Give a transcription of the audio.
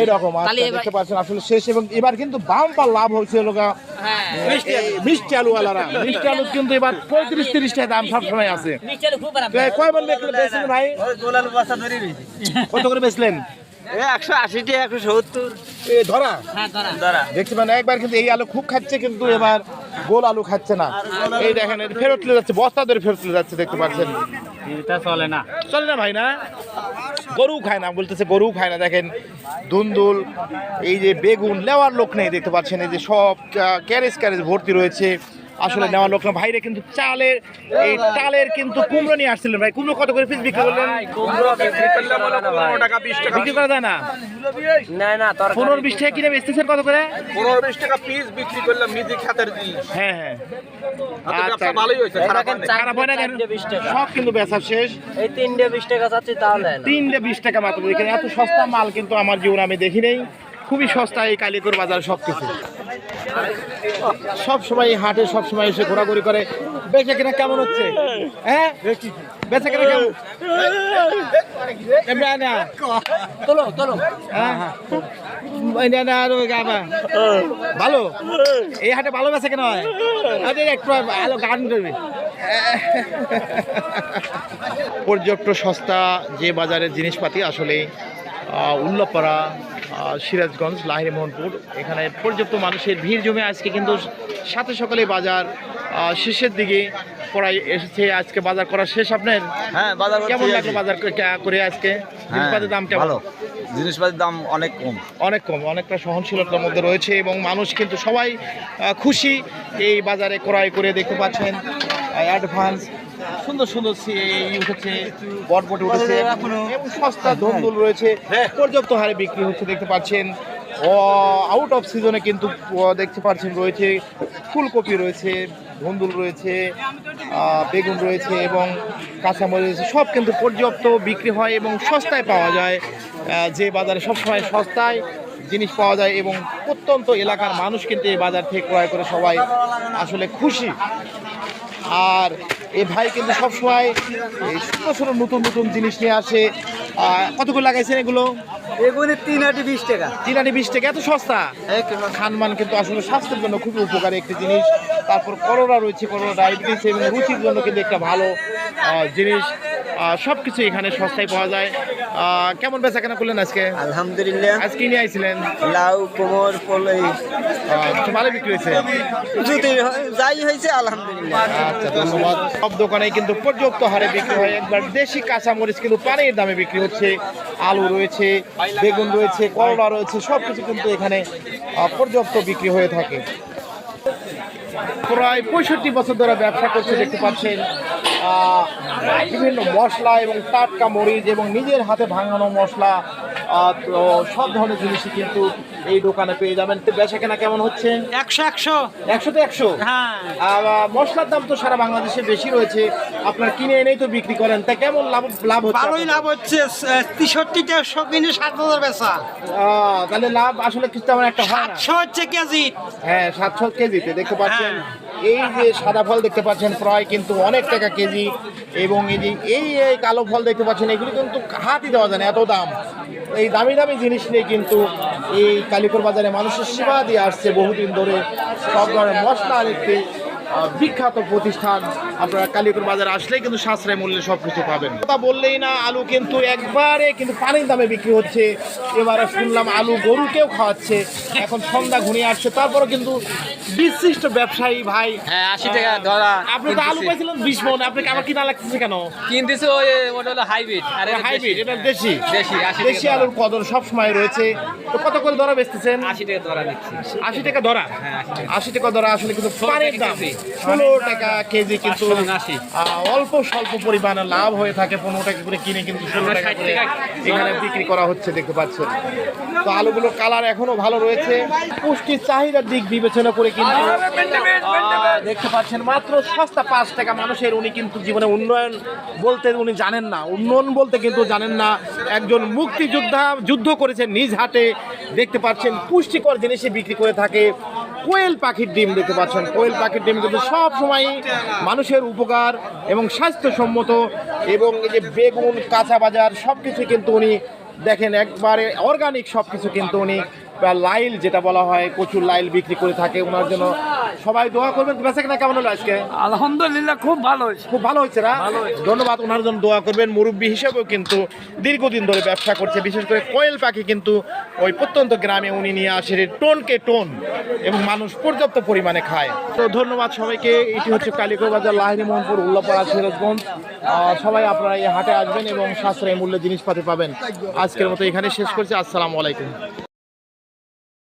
এইরকম আচ্ছা, দেখতে পাচ্ছেন আসলে শেষ এবং এবার কিন্তু বাম্পার লাভ হ্যাঁ। মিষ্টি আলু আলারা মিষ্টি আলু। কিন্তু এবার পঁয়ত্রিশ তিরিশ টাকা দাম সবসময় আছে। বেচলেন ভাই? কত করে বেচলেন? একশো আশি টাকা একশো সত্তর। ধরা? হ্যাঁ ধরা। একবার কিন্তু এই আলু খুব খাচ্ছে কিন্তু এবার গোল আলু খাচ্ছে না। এই দেখেন ফেরত চলে যাচ্ছে বস্তা ধরে ফেরত চলে যাচ্ছে দেখতে পাচ্ছেন। এটা চলে না। চলে না ভাই না? গরু খায় না, বলতেছে গরু খায় না। দেখেন দুন্দুল, এই যে বেগুন লেওয়ার লোক নেই, দেখতে পাচ্ছেন, এই যে সব ক্যারেজ ক্যারেজ ভর্তি রয়েছে। আসলে নেওয়ার লোক না। ভাইরে কিন্তু চালের এই চালের কিন্তু কুমড়ো নিয়ে আসছিলেন ভাই। কুমড়ো কত করে পিস বিক্রি করলেন? বিক্রি করা যায় না? না না পনেরো বিশ টাকা কিনে বেচতেছেন কত করে? পনেরো বিশ টাকা পিস বিক্রি করলাম নিজে খাতের জিনিস। হ্যাঁ হ্যাঁ। আচ্ছা ভালোই হয়েছে খারাপ হয় নাই। খারাপ না কেন? চারটে বিশ টাকা। সব কিন্তু বেচা শেষ। এই তিনটে বিশ টাকা চাচ্ছি তাহলে তিনটে বিশ টাকা মাত্র। এখানে এত সস্তা মাল কিন্তু আমার জীবনে আমি দেখি নেই। খুবই সস্তা এই কালিকর বাজার সব কিছু সব সময় হাটে সব সময় এসে ঘোরাঘুরি করে। বেচে কিনা কেমন হচ্ছে? হ্যাঁ? কিনা কেমন? আনা তোলো তোলো। হ্যাঁ নে, নে, গাবা। ভালো? এই হাটে ভালো বেচে কেন হয়? একটু ভালো গান করবে পর্যাপ্ত সস্তা যে বাজারের জিনিসপাতি আসলে উল্লাপাড়া সিরাজগঞ্জ লাহিরি মোহনপুর। এখানে পর্যাপ্ত মানুষের ভিড় জমে আজকে কিন্তু সাথে সকালে বাজার শেষের দিকে পড়াই এসেছে। আজকে বাজার করা শেষ আপনার? হ্যাঁ বাজার কেমন। লাগল বাজার করে আজকে? হ্যাঁ, জিনিসপাতির দাম কেমন? ভালো। জিনিসপাতির দাম অনেক কম। অনেক কম অনেকটা সহনশীলতার মধ্যে রয়েছে এবং মানুষ কিন্তু সবাই খুশি এই বাজারে ক্রয় করে দেখতে পাচ্ছেন অ্যাডভান্স সুন্দর সুন্দর উঠেছে বটবটি উঠেছে এবং সস্তা ধন্দুল রয়েছে পর্যাপ্ত হারে বিক্রি হচ্ছে দেখতে পাচ্ছেন। আউট অফ সিজনে কিন্তু দেখতে পাচ্ছেন রয়েছে ফুলকপি রয়েছে ধন্দুল রয়েছে বেগুন রয়েছে এবং কাঁচামরিচ রয়েছে সব কিন্তু পর্যাপ্ত বিক্রি হয় এবং সস্তায় পাওয়া যায়। যে বাজারে সবসময় সস্তায় জিনিস পাওয়া যায় এবং প্রত্যন্ত এলাকার মানুষ কিন্তু এই বাজার থেকে ক্রয় করে সবাই আসলে খুশি। আর এ ভাই কিন্তু সবসময় এই সুন্দর সুন্দর নতুন নতুন জিনিস নিয়ে আসে। কতগুলো কত করে লাগাইছেন এগুলো? এগুলি তিন আটি বিশ টাকা। তিন আটি বিশ টাকা এত সস্তা? খানমান কিন্তু আসলে স্বাস্থ্যের জন্য খুবই উপকারী একটি জিনিস। তারপর করোনা রয়েছে করোনা ডায়াবেটিস এবং রুচির জন্য কিন্তু একটা ভালো জিনিস। সব কিছু এখানে সস্তায় পাওয়া যায়। কেমন বেচা কেনা করলেন আজকে? আলহামদুলিল্লাহ। আজকে নিয়ে আইছিলেন? লাউ কোমর পলই আহ, ভালো বিক্রি হয়েছে। যদি হয়- যাই হয়েছে আলহামদুলিল্লাহ। আচ্ছা ধন্যবাদ। সব দোকানে কিন্তু পর্যাপ্ত হারে বিক্রি হয়। একবার দেশি কাঁচামরিচ কিন্তু পানির দামে বিক্রি হচ্ছে। আলু রয়েছে বেগুন রয়েছে করলা রয়েছে সব কিছু কিন্তু এখানে পর্যাপ্ত বিক্রি হয়ে থাকে। প্রায় পঁয়ষট্টি বছর ধরে ব্যবসা করছে, দেখতে পাচ্ছেন। বিভিন্ন মশলা এবং টাটকা মরিচ এবং নিজের হাতে ভাঙানো মশলা তো সব ধরনের জিনিসই কিন্তু এই দোকানে পেয়ে যাবেন। তো বেচা কেনা কেমন হচ্ছে? একশো একশো। একশো তো একশো? হ্যাঁ। আর মশলার দাম তো সারা বাংলাদেশে বেশি রয়েছে। আপনার কিনে এনেই তো বিক্রি করেন। তা কেমন লাভ লাভ হচ্ছে ভালোই লাভ হচ্ছে। তেষট্টিটা একশো কিনে সাত হাজার বেচা। তাহলে লাভ আসলে কিছু তেমন একটা হয় সাতশো হচ্ছে কেজি। হ্যাঁ সাতশো কেজিতে দেখতে পাচ্ছেন। এই যে সাদা ফল দেখতে পাচ্ছেন প্রায় কিন্তু অনেক টাকা কেজি এবং এই যে এই এই কালো ফল দেখতে পাচ্ছেন এগুলি কিন্তু হাতই দেওয়া যায় না এত দাম। এই দামি দামি জিনিস নিয়ে কিন্তু এই কালীপুর বাজারে মানুষের সেবা দিয়ে আসছে বহুদিন ধরে। সব ধরনের মশলা আহ, বিখ্যাত প্রতিষ্ঠান। আপনারা কালিকর বাজারে আসলেই কিন্তু সাশ্রয় মূল্যে সব কিছু পাবেন। কথা বললেই না আলু কিন্তু একবারে কিন্তু পানির দামে বিক্রি হচ্ছে। এবারে শুনলাম আলু গরুকেও খাওয়াচ্ছে। এখন সন্ধ্যা ঘনিয়ে আসছে। তারপরে কিন্তু বিশিষ্ট ব্যবসায়ী ভাই হ্যাঁ আশি টাকা ধরা আপনি তো আলু পাইছিলেন বিশ মন আপনাকে আমার কিনা লাগতেছে কেন? কিনতেছে ওই ওটা হলো হাইব্রিড আর হাইব্রিড এটা দেশি। দেশি, 80 দেশি আলুর কদর সব সময় রয়েছে। তো কত করে ধরা বেচতেছেন? আশি টাকা ধরা নিচ্ছি। আশি টাকা ধরা? হ্যাঁ, আশি টাকা। ধরা আসলে কিন্তু পানির দাম। ষোলো টাকা কেজি কিন্তু অল্প স্বল্প পরিমাণে লাভ হয়ে থাকে পনেরো টাকা করে কিনে কিন্তু ষোলো টাকা করে এখানে বিক্রি করা হচ্ছে দেখতে পাচ্ছেন। তো আলুগুলোর কালার এখনও ভালো রয়েছে। পুষ্টির চাহিদার দিক বিবেচনা করে কিন্তু দেখতে পাচ্ছেন মাত্র সস্তা পাঁচ টাকা মানুষের। উনি কিন্তু জীবনে উন্নয়ন বলতে উনি জানেন না। উন্নয়ন বলতে কিন্তু জানেন না। একজন মুক্তিযোদ্ধা যুদ্ধ করেছেন নিজ হাতে। দেখতে পাচ্ছেন পুষ্টিকর জিনিসে বিক্রি করে থাকে। কোয়েল পাখির ডিম দেখতে পাচ্ছেন। কোয়েল পাখির ডিম কিন্তু সব সময় মানুষের উপকার এবং স্বাস্থ্যসম্মত এবং এই যে বেগুন, কাঁচা বাজার সব কিছু কিন্তু উনি দেখেন একবারে অর্গানিক সব কিছু কিন্তু উনি লাইল যেটা বলা হয় প্রচুর লাইল বিক্রি করে থাকে। ওনার জন্য সবাই দোয়া করবেন। বেঁচে কিনা কেমন হলো আজকে? আলহামদুলিল্লাহ খুব ভালো হয়েছে। খুব ভালো হয়েছে না? ধন্যবাদ ওনার জন্য দোয়া করবেন। মুরব্বী হিসেবেও কিন্তু দীর্ঘদিন ধরে ব্যবসা করছে। বিশেষ করে কোয়েল পাখি কিন্তু ওই প্রত্যন্ত গ্রামে উনি নিয়ে আসে টোনকে টোন এবং মানুষ পর্যাপ্ত পরিমাণে খায়। তো ধন্যবাদ সবাইকে। এটি হচ্ছে কালিকর বাজার লাহিনী মোহনপুর উল্লাপাড়া সিরাজগঞ্জ। সবাই আপনারা এই হাটে আসবেন এবং সাশ্রয়ী মূল্যে জিনিসপাতি পাবেন। আজকের মতো এখানে শেষ করছি। আসসালামু আলাইকুম।